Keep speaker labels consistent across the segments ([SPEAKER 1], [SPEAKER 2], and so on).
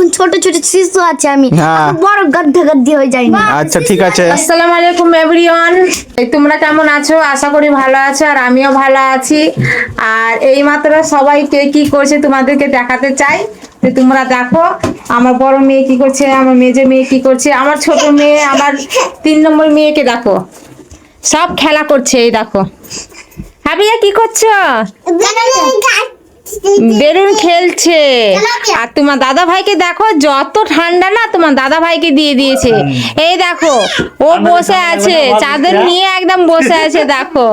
[SPEAKER 1] এখন ছোট ছোট শিশু আছে আমি। বড় গদ্দা গদ্দি হয়ে যায়নি
[SPEAKER 2] আচ্ছা ঠিক আছে।
[SPEAKER 3] আসসালামু আলাইকুম এভরিওয়ান তোমরা কেমন আছো? আশা করি ভালো আছো আর আমিও ভালো আছি। আর এই মাত্র সবাই কে কি করছে তোমাদেরকে দেখাতে চাই। তো তোমরা দেখো আমার বড় মেয়ে কি করছে আমার মেজে মেয়ে কি করছে আমার ছোট মেয়ে আমার তিন নম্বর মেয়েকে দেখো। সব খেলা করছে এই দেখো। হাবিয়া কি করছ? বেলুন খেলছে। আর তোমার দাদা ভাইকে দেখো যত ঠান্ডা না তোমার দাদা ভাইকে দিয়ে দিয়েছে। এই দেখো ও বসে আছে চাদর নিয়ে একদম বসে আছে দেখো।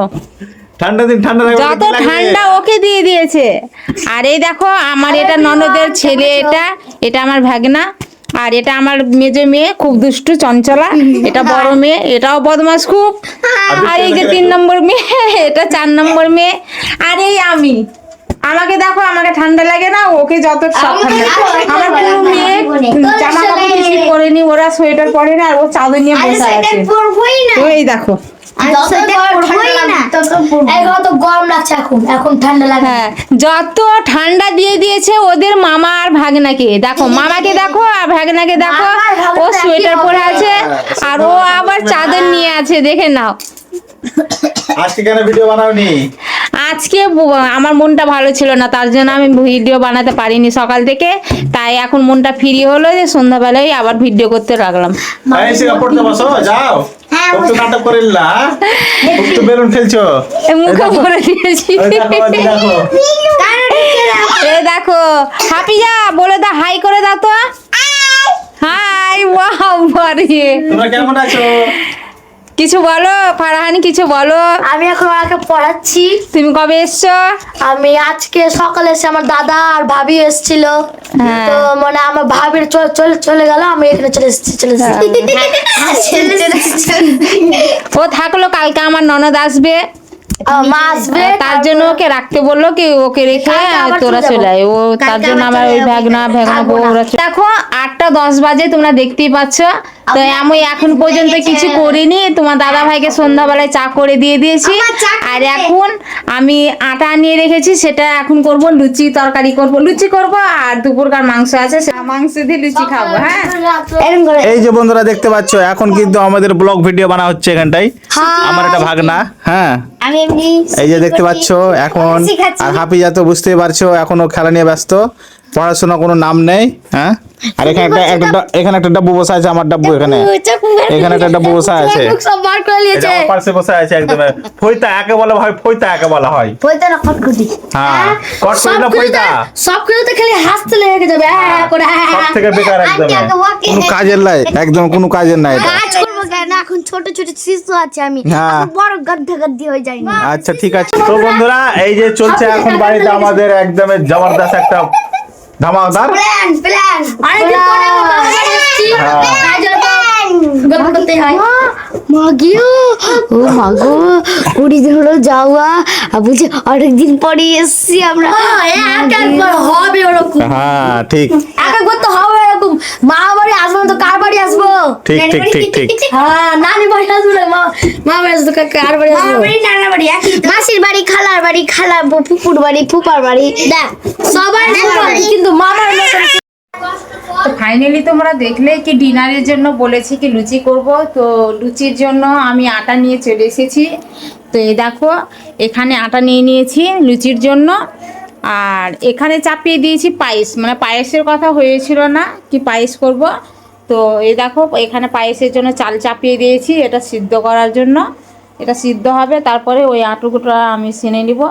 [SPEAKER 2] ঠান্ডা দিন ঠান্ডা
[SPEAKER 3] যত ঠান্ডা ওকে দিয়ে দিয়েছে। আর এই দেখো আমার এটা ননদের ছেলে এটা এটা আমার ভাগনা। আর এটা আমার মেজে মেয়ে খুব দুষ্টু চঞ্চলা। এটা বড় মেয়ে এটাও বদমাস খুব। আর এই যে তিন নম্বর মেয়ে এটা চার নম্বর মেয়ে। আর এই আমি। আমাকে দেখো আমাকে ঠান্ডা লাগে না ওকে যত সব ঠান্ডা আমার কোনো মেয়ে জামা কাপড় কিছু পরেনি ওরা সোয়েটার পরে না আর ও চাদর নিয়ে বসে আছে। তো এই দেখো।
[SPEAKER 1] না।
[SPEAKER 3] হ্যাঁ যত ঠান্ডা দিয়ে দিয়েছে ওদের মামা আর ভাগনাকে। দেখো মামাকে দেখো আর ভাগনাকে দেখো ও সোয়েটার পরে আছে আর ও আবার চাদর নিয়ে আছে দেখে নাও।
[SPEAKER 2] আজকে কেন ভিডিও বানাওনি?
[SPEAKER 3] আজকে আমার মনটা ভালো ছিল না তার জন্য আমি ভিডিও বানাতে পারিনি সকাল থেকে। তাই এখন মনটা ফ্রি হলো যে সন্ধ্যাবেলায় আবার ভিডিও করতে লাগলাম।
[SPEAKER 2] যাও।
[SPEAKER 1] হ্যাঁ,
[SPEAKER 3] মুখে ভরে দিয়েছি।
[SPEAKER 2] এই দেখো
[SPEAKER 3] হাপিজা বলে দা হাই করে দাও তো। হাই ওয়াও
[SPEAKER 2] তোমরা কেমন আছো?
[SPEAKER 3] কিছু বলো ফারহানি কিছু বলো
[SPEAKER 1] আমি এখন ওকে পড়াচ্ছি
[SPEAKER 3] তুমি কবে এসছো
[SPEAKER 1] আমি আজকে সকালে এসে আমার দাদা আর ভাবি এসেছিল
[SPEAKER 3] হ্যাঁ।
[SPEAKER 1] তো মানে আমার ভাবির চলে চলে চলে গেল আমি এখানে চলে এসেছি চলে এসেছি
[SPEAKER 3] হ্যাঁ।
[SPEAKER 1] চলে এসেছি।
[SPEAKER 3] ও থাকল কালকে আমার ননদ আসবে তার জন্য ওকে রাখতে বলল কি ওকে রেখে তোরা
[SPEAKER 1] চলে
[SPEAKER 3] আয়। ও তার জন্য আমার ওই দেখো আটটা দশ বাজে তোমরা দেখতেই পাচ্ছ। তো আমি এখন পর্যন্ত কিছু করিনি। তোমার দাদা ভাইকে সন্ধ্যাবেলায় চা করে দিয়ে দিয়েছি। আর এখন আমি আটা নিয়ে রেখেছি সেটা এখন করব লুচি তরকারি করব। লুচি করব আর দুপুরকার মাংস আছে মাংস দিয়ে লুচি খাব হ্যাঁ?
[SPEAKER 2] এই যে বন্ধুরা দেখতে পাচ্ছ এখন কিন্তু আমাদের ব্লগ ভিডিও বানা হচ্ছে এখানটাই। আমার একটা ভাগনা হ্যাঁ। এই যে দেখতে পাচ্ছ এখন। আর হাফিজা তো বুঝতেই পারছ এখনও খেলা নিয়ে ব্যস্ত পড়াশোনা কোনো নাম নেই হ্যাঁ? আর এখানে একটা একটা এখানে একটা ডাব্বু বসে আছে আমার ডাব্বু এখানে। এখানে একটা ডাব্বু বসে আছে।
[SPEAKER 1] সব বার করে নিয়েছে
[SPEAKER 2] আমার পাশে বসে আছে একদম। ফইতা একে বলা হয় ফইতা একে বলা হয়।
[SPEAKER 1] বলতে না খটখটি
[SPEAKER 2] হ্যাঁ। কট
[SPEAKER 1] সব
[SPEAKER 2] না ফইতা?
[SPEAKER 1] সব কিছুতে খালি হাসতে লেগে যাবে। হ্যাঁ করে হ্যাঁ,
[SPEAKER 2] সব
[SPEAKER 1] হ্যাঁ।
[SPEAKER 2] থেকে বেকার একদম। কোনো কাজের নাই একদম কোনো কাজের নাই এটা।
[SPEAKER 1] কাজ করব কেন? এখন ছোট ছোট শিশু আছে আমি।
[SPEAKER 2] হ্যাঁ।
[SPEAKER 1] বড় গদ্দা গদ্দি হয়ে যায়নি
[SPEAKER 2] আচ্ছা ঠিক আছে। তো বন্ধুরা এই যে চলছে এখন বাড়িতে আমাদের একদম জবরদস্ত একটা ধামাকাদার
[SPEAKER 1] প্ল্যান প্ল্যান অনেকদিন পরে
[SPEAKER 2] হ্যাঁ।
[SPEAKER 1] গল্প করতে হয়। মাগিও ও মাগো কুড়ি দিন হলো যাওয়া। আর বলছে অনেকদিন পরে এসেছি আমরা। একবার হবে ওরকম।
[SPEAKER 2] হ্যাঁ ঠিক।
[SPEAKER 1] একবার তো হবে এরকম মা বাড়ি আসব না তো কার বাড়ি আসব?
[SPEAKER 2] ঠিক ঠিক ঠিক ঠিক।
[SPEAKER 1] হ্যাঁ নানি বাড়ি আসব না মা। মা বাড়ি আসব কার বাড়ি আসব? বাড়ি মাসির বাড়ি খালার বাড়ি খালা ফুপুর বাড়ি ফুপার বাড়ি। দেখ সবার বাড়ি কিন্তু মামার মতন
[SPEAKER 3] তো ফাইনালি তোমরা দেখলে কি ডিনারের জন্য বলেছি কি লুচি করব। তো লুচির জন্য আমি আটা নিয়ে চলে এসেছি। তো এই দেখো এখানে আটা নিয়ে নিয়েছি লুচির জন্য। আর এখানে চাপিয়ে দিয়েছি পায়েস। মানে পায়েসের কথা হয়েছিল না কি পায়েস করব। তো এই দেখো এখানে পায়েসের জন্য চাল চাপিয়ে দিয়েছি এটা সিদ্ধ করার জন্য। এটা সিদ্ধ হবে, তারপরে ওই আঁটুকুটা আমি সেনে নিব।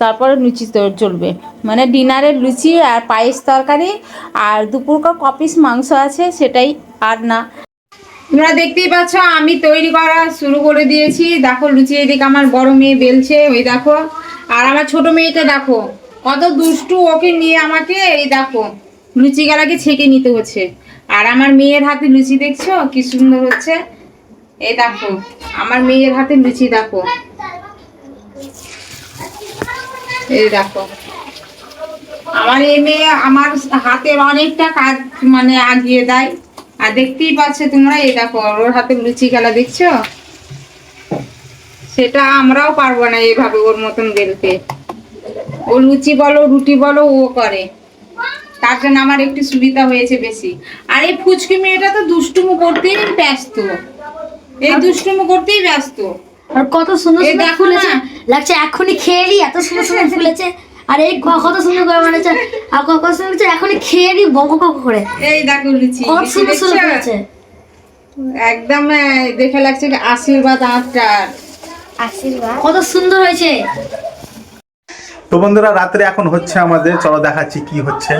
[SPEAKER 3] তারপরে লুচি চলবে মানে ডিনারের লুচি আর পায়েস তরকারি আর দুপুরকার কপিস মাংস আছে, সেটাই আর না। তোমরা দেখতেই পাচ্ছ, আমি তৈরি করা শুরু করে দিয়েছি। দেখো লুচি এদিকে আমার বড় মেয়ে বেলছে, ওই দেখো। আর আমার ছোট মেয়েটা দেখো। কত দুষ্টু ওকে নিয়ে আমাকে, এই দেখো, লুচি গেলাকে ছেঁকে নিতে হচ্ছে। আর আমার মেয়ের হাতে লুচি দেখছ? কি সুন্দর হচ্ছে। এই দেখো, আমার মেয়ের হাতে লুচি, দেখো। এই দেখো, আমার এই মেয়ে আমার হাতের অনেকটা কাজ মানে আগিয়ে দেয়। আর দেখতেই পাচ্ছ তোমরা, এই দেখো, ওর হাতে লুচি খেলা, দেখছ? সেটা আমরাও পারব না এইভাবে ওর মতন বেলতে ও লুচি বলো, রুটি বলো, ও করে। তার জন্য আমার একটু সুবিধা হয়েছে বেশি। আর এই ফুচকি মেয়েটা তো দুষ্টুমু করতেই ব্যস্ত। এই দুষ্টুমু করতেই ব্যস্ত।
[SPEAKER 1] আর কত সুন্দর সুন্দর ফুলেছে। লাগছে এখনই খেয়ে নি এত সুন্দর সুন্দর ফুলেছে। আর এই কত সুন্দর করে বানাচ্ছে। আর কত সুন্দর হচ্ছে এখনই খেয়ে নি বক বক করে।
[SPEAKER 3] এই দেখো লুচি
[SPEAKER 1] কত সুন্দর সুন্দর? ফুলেছে।
[SPEAKER 3] একদম দেখে লাগছে আশীর্বাদ আফটার
[SPEAKER 1] কত সুন্দর হয়েছে।
[SPEAKER 2] তো বন্ধুরা রাত্রে এখন হচ্ছে আমাদের চলো দেখাচ্ছি কি হচ্ছে।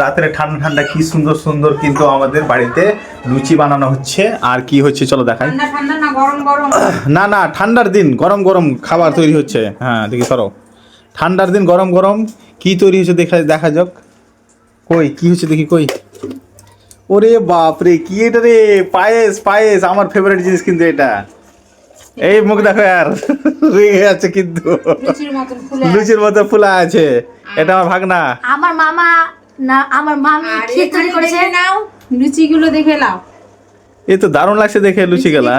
[SPEAKER 2] রাত্রে ঠান্ডা ঠান্ডা কি সুন্দর সুন্দর কিন্তু আমাদের বাড়িতে লুচি বানানো হচ্ছে। আর কি হচ্ছে চলো দেখাই।
[SPEAKER 3] ঠান্ডা ঠান্ডা না গরম গরম?
[SPEAKER 2] না না ঠান্ডার দিন গরম গরম খাবার তৈরি হচ্ছে। হ্যাঁ দেখি সরো। ঠান্ডার দিন গরম গরম কি তৈরি হচ্ছে দেখা দেখা যাক। কই কি হচ্ছে দেখি কই? ওরে বাপ রে কি এটা রে? পায়েস পায়েস আমার ফেভারিট জিনিস কিন্তু এটা। এই মুখ দেখো আর রেগে আছে কিন্তু।
[SPEAKER 3] লুচির
[SPEAKER 2] লুচির মতো ফুলা আছে। এটা আমার ভাগনা।
[SPEAKER 1] আমার মামা না আমার মামি
[SPEAKER 3] এখানে
[SPEAKER 1] করেছে।
[SPEAKER 3] নাও। লুচিগুলো দেখে নাও।
[SPEAKER 2] এ তো দারুণ লাগছে দেখে লুচি গেলা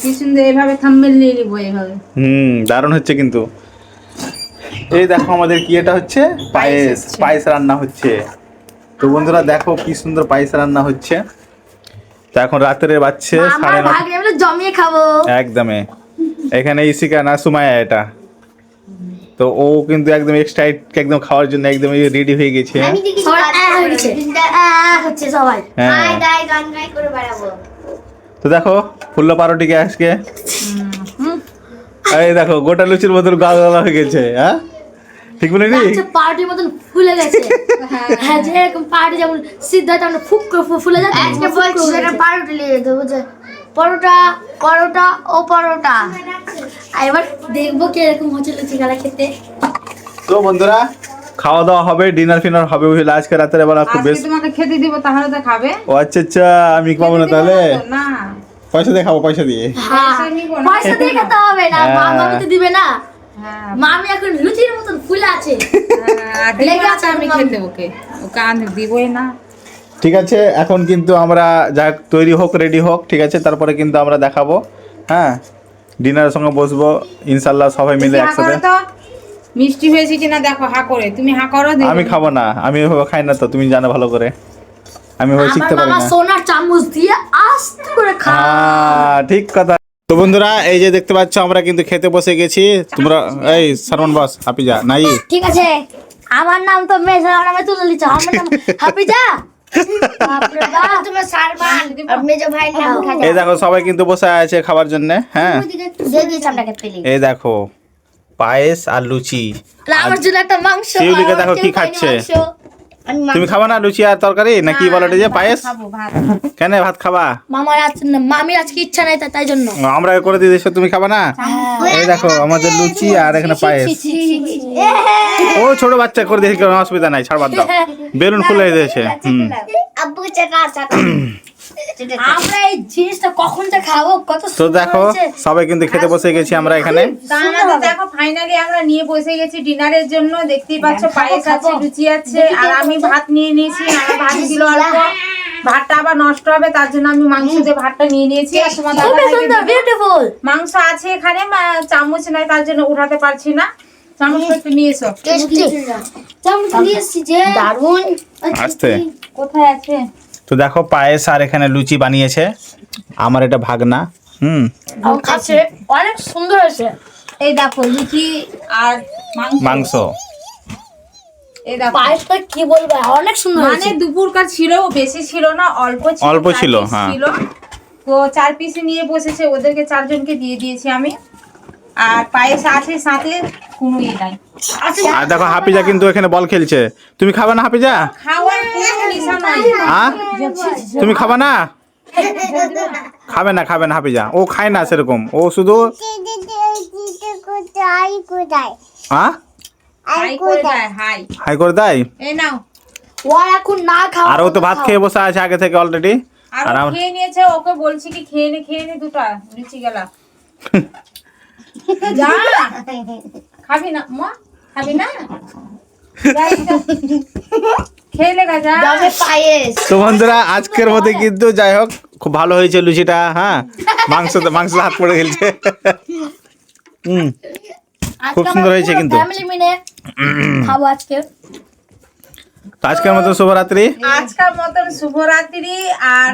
[SPEAKER 3] কি সুন্দর এভাবে থাম্বেল নিয়ে নিবো এভাবে।
[SPEAKER 2] হুম দারুণ হচ্ছে কিন্তু। এই দেখো আমাদের কি এটা হচ্ছে? পায়েস পায়েস রান্না হচ্ছে। তো বন্ধুরা দেখো কি সুন্দর পায়েস রান্না হচ্ছে। তো এখন রাত্রে
[SPEAKER 1] আমার
[SPEAKER 2] সাড়ে
[SPEAKER 1] জমিয়ে খাব।
[SPEAKER 2] একদমে। এখানে ইসিকা না সুমায়া এটা। তো ও কিন্তু একদম এক্সট্রা একদম খাওয়ার জন্য একদম রেডি হয়ে গেছে।
[SPEAKER 1] হয়ে।
[SPEAKER 2] তো দেখো ফুল্ল পারোটিকে আজকে। এই দেখো গোটা লুচির মতন গাল গালা হয়ে গেছে হ্যাঁ? ঠিক বলিনি?
[SPEAKER 1] আচ্ছা পার্টির মতন ফুলে গেছে। হ্যাঁ যে এরকম পার্টি যেমন সিদ্ধ হয় তেমন ফুক ফুলে যায় আজকে বলছি পারোটা যেতে বুঝে পরোটা পরোটা ও পরোটা। আর এবার দেখব কি এরকম হচ্ছে লুচি খেলা খেতে।
[SPEAKER 2] তো বন্ধুরা খাওয়া দাওয়া হবে ডিনার ফিনার হবে বুঝলে? আজকে রাতের বেলা খুব বেশ
[SPEAKER 3] তোমাকে খেতে দিব তাহলে তো খাবে।
[SPEAKER 2] ও আচ্ছা আচ্ছা আমি পাবো না তাহলে?
[SPEAKER 3] না।
[SPEAKER 2] পয়সা দিয়ে খাব পয়সা দিয়ে।
[SPEAKER 1] হ্যাঁ
[SPEAKER 3] পয়সা।
[SPEAKER 1] পয়সা দিয়ে খেতে হবে না মা
[SPEAKER 2] হ্যাঁ।
[SPEAKER 1] মামি তো দিবে না।
[SPEAKER 3] হ্যাঁ।
[SPEAKER 1] মামি এখন লুচির মতন ফুলে আছে।
[SPEAKER 3] হ্যাঁ,
[SPEAKER 1] লেগে আছে
[SPEAKER 3] আমি খেতে ওকে। ওকে আন দিবই না।
[SPEAKER 2] ঠিক আছে এখন কিন্তু আমরা যা তৈরি হোক রেডি হোক ঠিক আছে তারপরে কিন্তু আমরা দেখাবো হ্যাঁ? ডিনারের সঙ্গে বসবো ইনশাল্লাহ সবাই মিলে একসাথে।
[SPEAKER 3] মিষ্টি হয়েছে কিনা দেখো হা করে। তুমি হা করো দেখো।
[SPEAKER 2] আমি খাব না আমি ওভাবে খাই না তো তুমি জানো ভালো করে। আমি
[SPEAKER 1] আমার
[SPEAKER 2] শিখতে পারি না।
[SPEAKER 1] সোনার চামচ দিয়ে আস্তে করে খা
[SPEAKER 2] হ্যাঁ ঠিক কথা। তো বন্ধুরা এই যে দেখতে পাচ্ছ আমরা কিন্তু খেতে বসে গেছি। তোমরা এই সারমন বস হাফিজা নাই
[SPEAKER 1] ঠিক আছে। আমার নাম তো মেজর নামে তুলে দিচ্ছ আমার নাম হাফিজা
[SPEAKER 2] এই দেখো সবাই কিন্তু বসে আছে খাবার জন্য হ্যাঁ? এই দেখো পায়েস আর লুচি।
[SPEAKER 1] আমার জন্য একটা মাংস
[SPEAKER 2] শিউলিকে দেখো কি খাচ্ছে। তুমি খাবা না লুচি আর তরকারি নাকি বলো এটা যে পায়েস?
[SPEAKER 3] খাব ভাত।
[SPEAKER 2] কেন ভাত খাবা?
[SPEAKER 1] মামার আজ মামির আজকে ইচ্ছা নাই তাই জন্য।
[SPEAKER 2] আমরা করে দিয়ে দিয়েছ তুমি খাবা না? এই দেখো আমাদের লুচি আর এখানে পায়েস। ও ছোট বাচ্চা করে দিয়েছে কোনো অসুবিধা নাই ছাড় বাদ দাও। বেলুন ফুলে দিয়েছে হুম।
[SPEAKER 1] আমরা এই জিনিসটা কখন যে খাব? কত
[SPEAKER 2] তো দেখো সবাই কিন্তু খেতে বসে গেছি আমরা এখানে।
[SPEAKER 3] দেখো ফাইনালি আমরা নিয়ে বসে গেছি ডিনারের জন্য। দেখতেই পাচ্ছ পায়েস আছে লুচি আছে। আর আমি ভাত নিয়ে নিয়েছি আমার ভাত ছিল অল্প। ভাতটা আবার নষ্ট হবে তার জন্য আমি মাংস দিয়ে ভাতটা নিয়ে নিয়েছি। আর তোমার।
[SPEAKER 1] বিউটিফুল
[SPEAKER 3] মাংস আছে এখানে চামচ নাই তার জন্য উঠাতে পারছি না। চামচ একটু নিয়ে এসো।
[SPEAKER 1] চামচ নিয়ে এসেছি যে। দারুণ
[SPEAKER 2] আসতে
[SPEAKER 3] কোথায় আছে?
[SPEAKER 2] তো দেখো পায়েস আর এখানে লুচি বানিয়েছে। আমার এটা ভাগনা হুম।
[SPEAKER 1] খাচ্ছে অনেক সুন্দর হয়েছে।
[SPEAKER 3] এই দেখো লুচি আর মাংস।
[SPEAKER 2] মাংস।
[SPEAKER 3] দেখো।
[SPEAKER 1] পায়েসটা কি বলব? অনেক সুন্দর
[SPEAKER 3] মানে দুপুরকার ছিল বেশি ছিল না অল্প ছিল
[SPEAKER 2] অল্প ছিল, হ্যাঁ।
[SPEAKER 3] তো চার পিস নিয়ে বসেছে ওদেরকে চারজনকে দিয়ে দিয়েছি আমি। আর পায়েস আছে সাথে কোনো ই নাই
[SPEAKER 2] আর দেখো হাফিজা কিন্তু এখানে বল খেলছে। তুমি খাবা না হাফিজা?
[SPEAKER 3] খাওয়ার
[SPEAKER 2] আ তুমি খাবা না? খাবে না খাবে না হাফিজা ও খায় না সেরকম। ও শুধু আ
[SPEAKER 3] হাই করে দেয় হাই।
[SPEAKER 2] হাই করে দেয়?
[SPEAKER 3] এই নাও।
[SPEAKER 1] ও আর
[SPEAKER 2] ও তো ভাত খেয়ে বসে আছে আগে থেকে অলরেডি
[SPEAKER 3] আর
[SPEAKER 2] আর
[SPEAKER 3] ও
[SPEAKER 2] আমরা
[SPEAKER 3] খেয়ে নিয়েছে ওকে বলছি কি খেয়ে নে খেয়ে নে দুটা লুচি গেলা। যা। খাবি না মা খাবি না?
[SPEAKER 2] তো বন্ধুরা আজকের মধ্যে কিন্তু যাই হোক খুব ভালো হয়েছে লুচিটা হ্যাঁ? মাংস মাংস হাত পড়ে গেছে হুম খুব সুন্দর হয়েছে কিন্তু।
[SPEAKER 1] খাব আজকে।
[SPEAKER 2] আজকের মতো শুভরাত্রি।
[SPEAKER 3] আজকের মতন শুভরাত্রি আর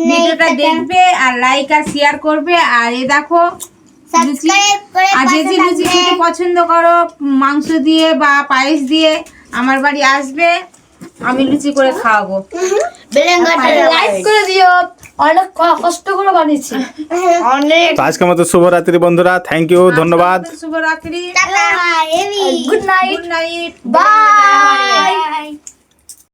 [SPEAKER 3] ভিডিওটা দেখবে আর লাইক আর শেয়ার করবে আর এ দেখো লুচি আর যে যে লুচি পছন্দ করো মাংস দিয়ে বা পায়েস দিয়ে আমার বাড়ি আসবে আমি লুচি করে খাওয়াবো।
[SPEAKER 1] বেলেঙ্গাটা লাইক করে দিও। অনেক ক- কষ্ট করে বানিয়েছি। অনেক।
[SPEAKER 2] আজকের মতো শুভরাত্রি বন্ধুরা থ্যাংক ইউ ধন্যবাদ।
[SPEAKER 3] শুভরাত্রি।
[SPEAKER 1] Good night
[SPEAKER 3] good night
[SPEAKER 1] bye